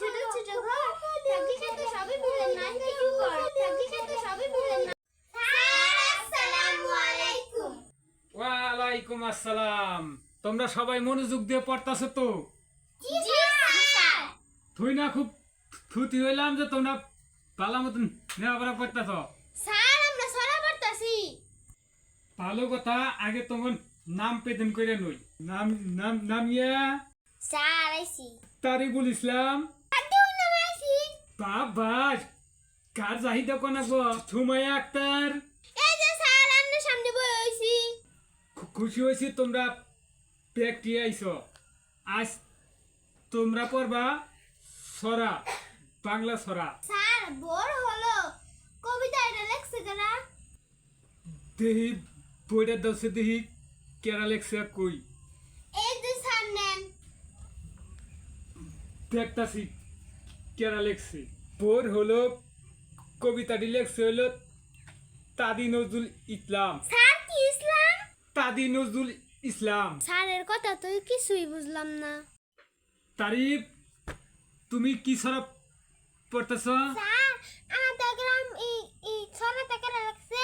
ছোট ছোট ঘর। থাকি সাথে সবই মিলে না কিছু কর? থাকি সাথে সবই মিলে না ওয়ালাইকুম আসসালাম। তোমরা সবাই মনোযোগ দিয়ে পড়তাছো তো? না খুব থুতি হইলাম যে তোমরা পালা মতন নেওয়া করতেছ। স্যার আমরা সরা পড়তাছি। ভালো কথা আগে তোমার নাম পেতেন করে নই। নাম নাম নাম ইয়া? স্যার আইছি। তারিবুল ইসলাম। আইছি বাবা কার চাহিদা কোন সুমাইয়া আক্তার। এই যে স্যার আপনার সামনে বই হইছি খুশি হয়েছি তোমরা প্যাকটি আইছো। আজ তোমরা পড়বা সরা বাংলা সরা। স্যার বোর হলো। কবিতা এটা লেখছে কেনা দেহি বইটা দশে দেহি কেরা লেখছে কই? এই যে স্যার নেন। দেখতাছি। কেরা লেখছে? বোর হলো কবিতাটি লেখছে হলো তাদি নজরুল ইসলাম। স্যার কি ইসলাম? তাদি নজরুল ইসলাম। স্যারের কথা তো কিছুই বুঝলাম না। তারিফ তুমি কি সরা পড়তেছ? স্যার আমাদের গ্রাম এই এই ছড়া থেকে রাখছে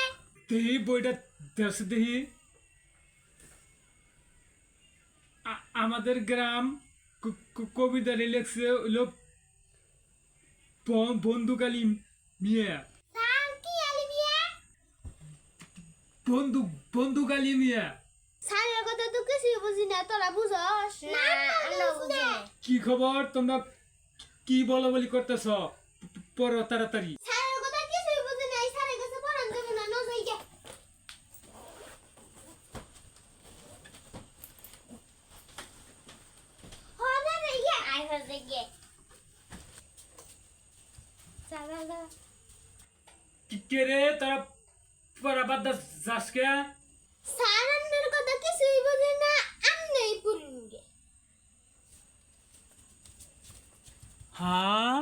দেহি বইটা দশে দেহি। আমাদের গ্রাম ক- ক- কবিতাটি লেখছে হলো মিয়া। আলি মিয়া? স্যারের কথা তো কিছুই বুঝি না তোরা বুঝস কি খবর তোমরা কি বলা বলি করতেছ পড়ো তাড়াতাড়ি স্যারের রে? তারা পরাবাদ দাস যাস কে? স্যার আপনার কথা কিছুই বুঝি না আমনেই পুরুঙ্গে হ্যাঁ?